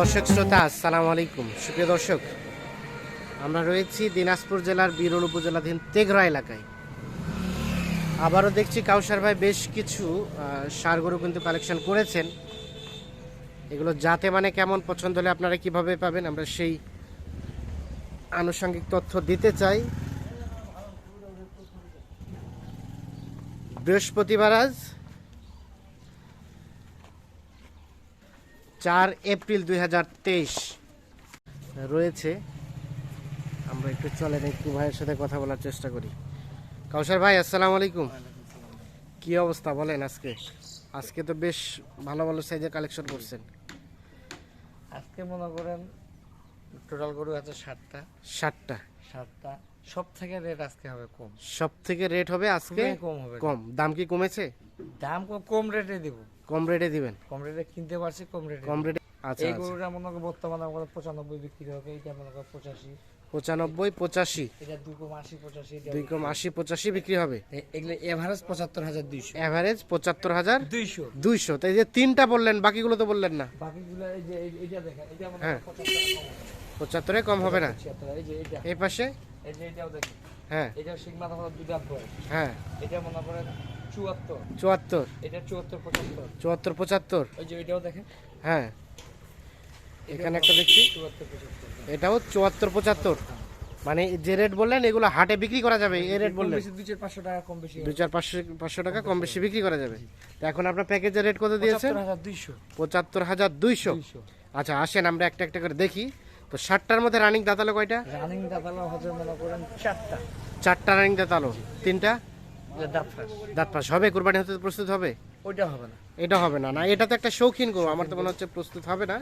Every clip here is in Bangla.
দর্শক শ্রোতা আসসালামু আলাইকুম। সুপ্রিয় দর্শক আমরা রয়েছি দিনাজপুর জেলার বিরল উপজেলাধীন তেঘরা এলাকায়। আবারও দেখছি কাউসার ভাই বেশ কিছু আহ, ষাঁড় গরু কিন্তু কালেকশন করেছেন। এগুলো যাতে মানে কেমন পছন্দ হলে আপনারা কীভাবে পাবেন আমরা সেই আনুষঙ্গিক তথ্য দিতে চাই। বৃহস্পতিবার আজ চার এপ্রিল দুই হাজার তেইশ। রয়েছে। আমরা একটু চলেন একটু ভাইয়ের সাথে কথা বলার চেষ্টা করি। কাউসার ভাই আসসালামু আলাইকুম। কি অবস্থা বলেন আজকে? আজকে তো বেশ ভালো ভালো সাইজের কালেকশন করছেন। আজকে মনে করেন টোটাল গরু আছে ষাটটা ষাটটা ষাটটা সব থেকে রেট আজকে হবে কম। সব থেকে রেট হবে আজকে কম হবে। কম। দাম কি কমেছে? দাম কম কম রেটে দিব। কম রেটে দিবেন? কম রেটে কিনতে পারছি কম রেটে কম রেটে আচ্ছা এই আচ্ছা। গরুটা মনে করেন বর্তমানে আমাদের পঁচানব্বই বিক্রি হবে এইটা মনে করেন পঁচাশি। পঁচানব্বই পঁচাশি। এটা দুই কম আশি পঁচাশি এটা দুই কম আশি পঁচাশি বিক্রি হবে? এগুলো এভারেজ পঁচাত্তর হাজার দুইশো। অ্যাভারেজ পঁচাত্তর হাজার দুইশো। দুইশো। তাই যে তিনটা বললেন বাকিগুলো তো বললেন না। বাকিগুলো এই যে এইটা দেখেন এটা হ্যাঁ। করেন কম হবে। পঁচাত্তরে কম হবে না? এই যে এটা এই পাশে? এই যে এটাও দেখেন। হ্যাঁ। এটা সিগমা দুই দাঁত হ্যাঁ। এটা মনে করেন চুয়াত্তর। চুয়াত্তর। এটা চুয়াত্তর পঁচাত্তর। চুয়াত্তর পঁচাত্তর? ওই যে এটাও দেখেন? হ্যাঁ। এখানে একটা দেখছি। এটাও চুয়াত্তর পঁচাত্তর। মানে যে রেট বললেন এগুলো হাটে বিক্রি করা যাবে এই রেট বললেন। দুই চার পাঁচশো টাকা কম বেশি চার পাঁচশো পাঁচশো টাকা কম বেশি বিক্রি করা যাবে। তো এখন আপনার প্যাকেজের রেট কত দিয়েছেন? পঁচাত্তর হাজার দুইশো। আচ্ছা আসেন আমরা একটা একটা করে দেখি। তো ষাটটার মধ্যে রানিং দাঁতালো কয়টা? রানিং দাঁতালো হচ্ছে মনে করেন চারটা। চারটা রানিং দাঁতালো। তিনটা? দাঁত পাশ হবে? কোরবানি হতে প্রস্তুত হবে? ওইটা হবে না। এটা হবে না। না এটা তো একটা শৌখিন গরু আমার তো মনে হচ্ছে প্রস্তুত হবে না।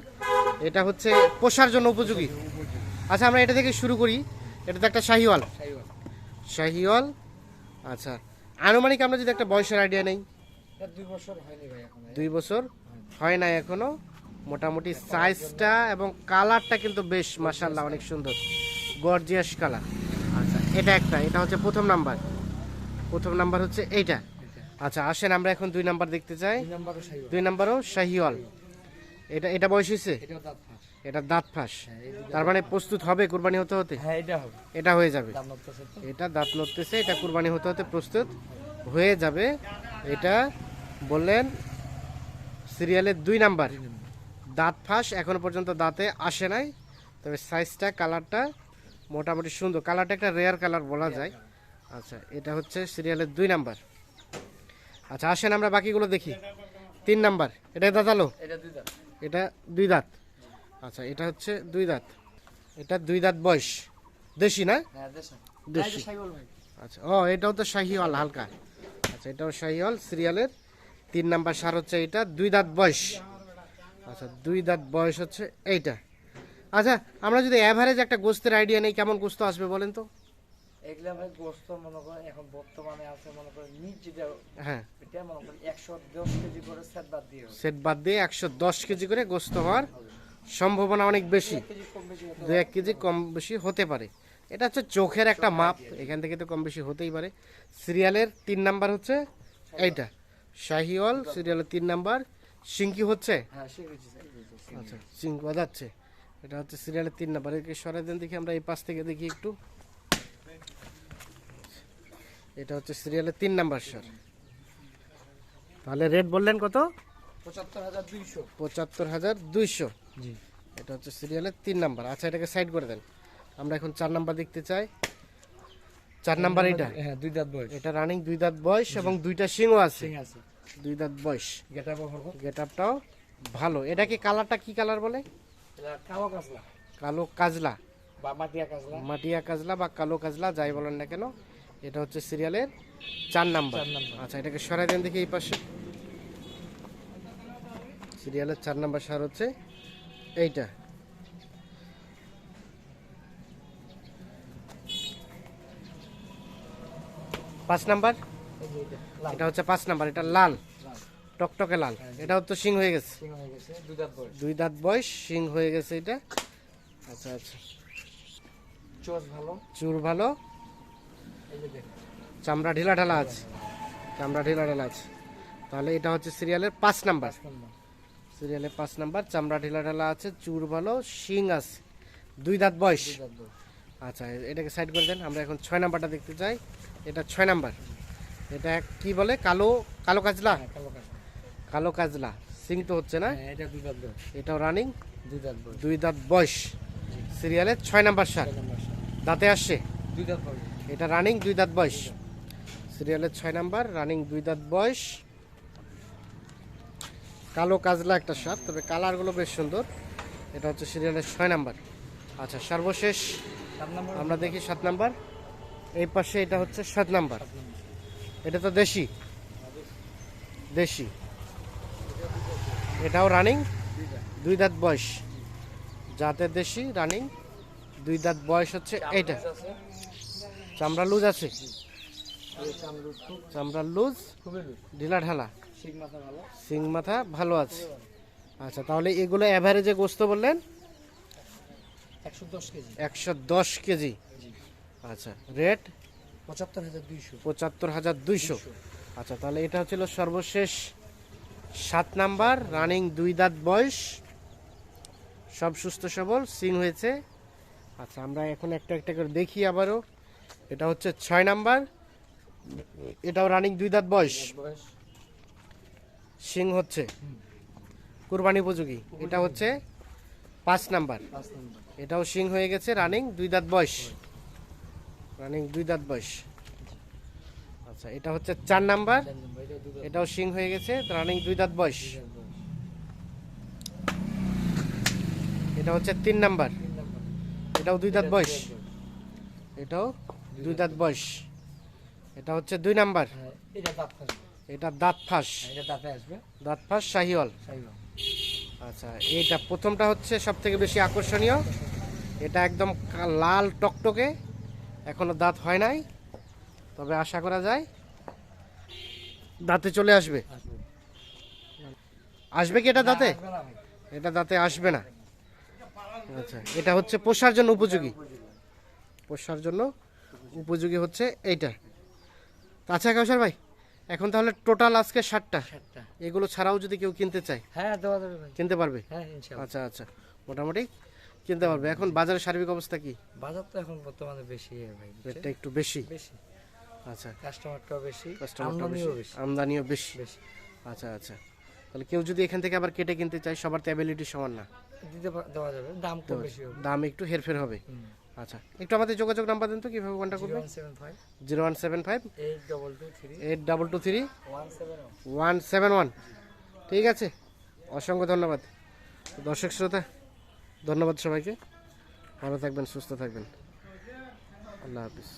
এটা হচ্ছে পোষার জন্য উপযোগী। আচ্ছা আমরা এটা থেকে শুরু করি। এটা তো একটা শাহিওয়াল। শাহিওয়াল? আচ্ছা আনুমানিক আমরা যদি একটা বয়সের আইডিয়া নেই? দুই বছর হয় না এখনও? মোটামুটি সাইজটা এবং কালারটা কিন্তু বেশ মাসাল্লাহ অনেক সুন্দর। গর্জিয়াস কালার আচ্ছা এটা একটা এটা হচ্ছে প্রথম নাম্বার প্রথম নাম্বার হচ্ছে এইটা। আচ্ছা আসেন আমরা এখন দুই নাম্বার দেখতে চাই। দুই নম্বরও শাহিওয়াল। এটা এটা বয়স হয়েছে? এটা দাঁত ফাঁস। তার মানে প্রস্তুত হবে কুরবানি হতে হতে? হ্যাঁ এটা হয়ে যাবে। এটা দাঁত নড়তেছে এটা কুরবানি হতে হতে প্রস্তুত হয়ে যাবে। এটা বললেন সিরিয়ালের দুই নাম্বার। দাঁত ফাঁস এখনও পর্যন্ত দাঁতে আসে নাই তবে সাইজটা কালারটা মোটামুটি সুন্দর। কালারটা একটা রেয়ার কালার বলা যায়। আচ্ছা এটা হচ্ছে সিরিয়ালের দুই নাম্বার। আচ্ছা আসেন আমরা বাকিগুলো দেখি। তিন নাম্বার এটা দাঁতালো এটা দুই দাঁত। এটা দুই দাঁত। আচ্ছা এটা হচ্ছে দুই দাঁত। এটা দুই দাঁত বয়স। দেশি না? হ্যাঁ দেশি। আচ্ছা ও এটাও তো শাহিওয়াল হালকা। আচ্ছা এটাও শাহিওয়াল সিরিয়ালের তিন নাম্বার সার হচ্ছে এটা দুই দাঁত বয়স। আচ্ছা দুই দাঁত বয়স হচ্ছে এইটা। আচ্ছা আমরা যদি অ্যাভারেজ একটা গোস্তের আইডিয়া নেই কেমন গোস্ত আসবে বলেন তো? এগুলা ভাই গোস্ত মনে করেন এখন বর্তমানে আছে মনে করেন নিচ যেটা হ্যাঁ। এটা মনে করেন একশো দশ কেজি করে সেট বাদ দিয়ে সেট বাদ দিয়ে একশো দশ কেজি করে গোস্ত হওয়ার সম্ভাবনা অনেক বেশি। এক কেজি কম বেশি হতে দু এক কেজি কম বেশি হতে পারে। এটা হচ্ছে চোখের একটা মাপ এখান থেকে তো কম বেশি হতেই পারে। সিরিয়ালের তিন নাম্বার হচ্ছে এইটা। শাহিওয়াল সিরিয়ালের তিন নাম্বার। সিঙ্কি হচ্ছে? হ্যাঁ আচ্ছা সিঙ্ক বাজাচ্ছে। এটা হচ্ছে সিরিয়ালের তিন নাম্বার। একে সরাই দেন দেখি আমরা এই পাশ থেকে দেখি একটু। এটা হচ্ছে সিরিয়ালের তিন নাম্বার স্যার তাহলে রেট বললেন কত? পঁচাত্তর হাজার দুইশো। পঁচাত্তর হাজার দুইশো। জি। এটা হচ্ছে সিরিয়ালের তিন নাম্বার। আচ্ছা এটাকে সাইড করে দেন। আমরা এখন চার নাম্বার দেখতে চাই। চার নাম্বার এটা? হ্যাঁ দুই দাঁত বয়স। এটা রানিং দুই দাঁত বয়স এবং দুইটা সিংও আছে। আছে। দুই দাঁত বয়স। গেটা করো গেট আপটাও ভালো। এটা কি কালারটা কি কালার বলে? কালো কাজলা। কালো কাজলা। বা মাটিয়া কাজলা। মাটিয়া কাজলা বা কালো কাজলা যাই বলেন না কেন। এটা হচ্ছে সিরিয়ালের চার নাম্বার। আচ্ছা এটাকে সরাই দেন দেখি এই পাশে। সিরিয়ালের চার নাম্বার সার হচ্ছে এইটা। পাঁচ নাম্বার? এটা হচ্ছে পাঁচ নাম্বার এটা লাল। টকটকে লাল। এটা। হয়ে গেছে। সিং হয়ে গেছে দুই দাঁত বয়স। শিং হয়ে গেছে এটা। আচ্ছা আচ্ছা। চোষ ভালো। চুর ভালো। চামড়া ঢিলা ঢালা আছে। চামড়া ঢিলা ঢালা আছে। তাহলে এটা হচ্ছে সিরিয়ালের পাঁচ নাম্বার। নম্বর। পাঁচ নাম্বার চামড়া ঢিলা ঢালা আছে চুর ভালো শিং আছে। দুই দাঁত বয়স। আচ্ছা এটাকে সাইড করে দেন আমরা এখন ছয় নাম্বারটা দেখতে চাই। এটা ছয় নাম্বার। এটা কি বলে? কালো কালো কাজলা? হ্যাঁ, কালো কাজলা। সিং তো হচ্ছে না? হ্যাঁ। এটাও রানিং দুই দাঁত বয়স। দুই দাঁত বয়স। সিরিয়ালে ছয় নাম্বার সার। দাঁতে আসছে? দুই দাঁত বয়স। এটা রানিং দুই দাঁত বয়স। সিরিয়ালের ছয় নাম্বার রানিং দুই দাঁত বয়স। কালো কাজলা একটা সার তবে কালারগুলো বেশ সুন্দর। এটা হচ্ছে সিরিয়ালের ছয় নাম্বার। আচ্ছা সর্বশেষ আমরা দেখি সাত নাম্বার। এই পাশে এটা হচ্ছে সাত নাম্বার। এটা তো দেশি। দেশি। এটাও রানিং দুই দাঁত বয়স। জাতের দেশি রানিং দুই দাঁত বয়স হচ্ছে এইটা। চামড়া লুজ আছে? চামড়ুর লুজ ঢিলা ঢালা। সিং মাথা ভালো। আছে। আচ্ছা তাহলে এগুলো অ্যাভারেজে গোস্ত বললেন? একশো দশ কেজি। আচ্ছা রেট পঁচাত্তর হাজার দুইশো। আচ্ছা তাহলে এটা হচ্ছিল সর্বশেষ সাত নাম্বার রানিং দুই দাঁত বয়স। সব সুস্থ সবল সিং হয়েছে। আচ্ছা আমরা এখন একটা একটা করে দেখি আবারও। এটা হচ্ছে ছয় নাম্বার। এটাও রানিং দুই দাঁত বয়স। সিং হচ্ছে। কুরবানি উপযোগী। এটা হচ্ছে পাঁচ নাম্বার। এটাও সিং হয়ে গেছে রানিং দুই দাঁত বয়স। রানিং দুই দাঁত বয়স। আচ্ছা এটা হচ্ছে চার নাম্বার। এটাও সিং হয়ে গেছে রানিং দুই দাঁত বয়স। এটা হচ্ছে তিন নাম্বার। নম্বর। এটাও দুই দাঁত বয়স। এটাও দুই দাঁত বয়স। এটা হচ্ছে দুই নাম্বার। হ্যাঁ, এটা দাঁত এটা দাঁত ফাঁস। হ্যাঁ, এটা দাঁতে আসবে। দাঁত ফাঁস শাহিওয়াল। আচ্ছা এইটা প্রথমটা হচ্ছে সব থেকে বেশি আকর্ষণীয়। এটা একদম লাল টকটকে। এখনও দাঁত হয় নাই। তবে আশা করা যায় দাঁতে চলে আসবে। আসবে। কি এটা দাঁতে। এটা দাঁতে আসবে না। আচ্ছা এটা হচ্ছে পোষার জন্য উপযোগী। পোষার জন্য উপযোগী হচ্ছে এইটা। আচ্ছা কাউসার ভাই এখন তাহলে টোটাল আজকে ষাটটা। এগুলো ছাড়াও যদি কেউ কিনতে চায় হ্যাঁ কিনতে পারবে? হ্যাঁ আচ্ছা আচ্ছা মোটামুটি কিনতে পারবে। এখন বাজারের সার্বিক অবস্থা কি? বাজার তো এখন বর্তমানে বেশি ভাই রেটটা একটু বেশি। বেশি। আচ্ছা। কাস্টমারটাও বেশি কাস্টমারটা আমদানিও বেশি। আমদানিও বেশি। আচ্ছা আচ্ছা। তাহলে কেউ যদি এখান থেকে আবার কেটে কিনতে চায় সবার তো অ্যাবিলিটি সমান না। দিতে দেওয়া যাবে। দাম কম বেশি হবে। দাম একটু হেরফের হবে। আচ্ছা। একটু আমাদের যোগাযোগ নাম্বার দিন তো কীভাবে কন্ট্যাক্ট করবে one seven five. Zero one seven five? Eight double two three. Eight double two three. One seven one. ঠিক আছে। অসংখ্য ধন্যবাদ। দর্শক শ্রোতা ধন্যবাদ সবাইকে। ভালো থাকবেন সুস্থ থাকবেন। আল্লাহ হাফিজ।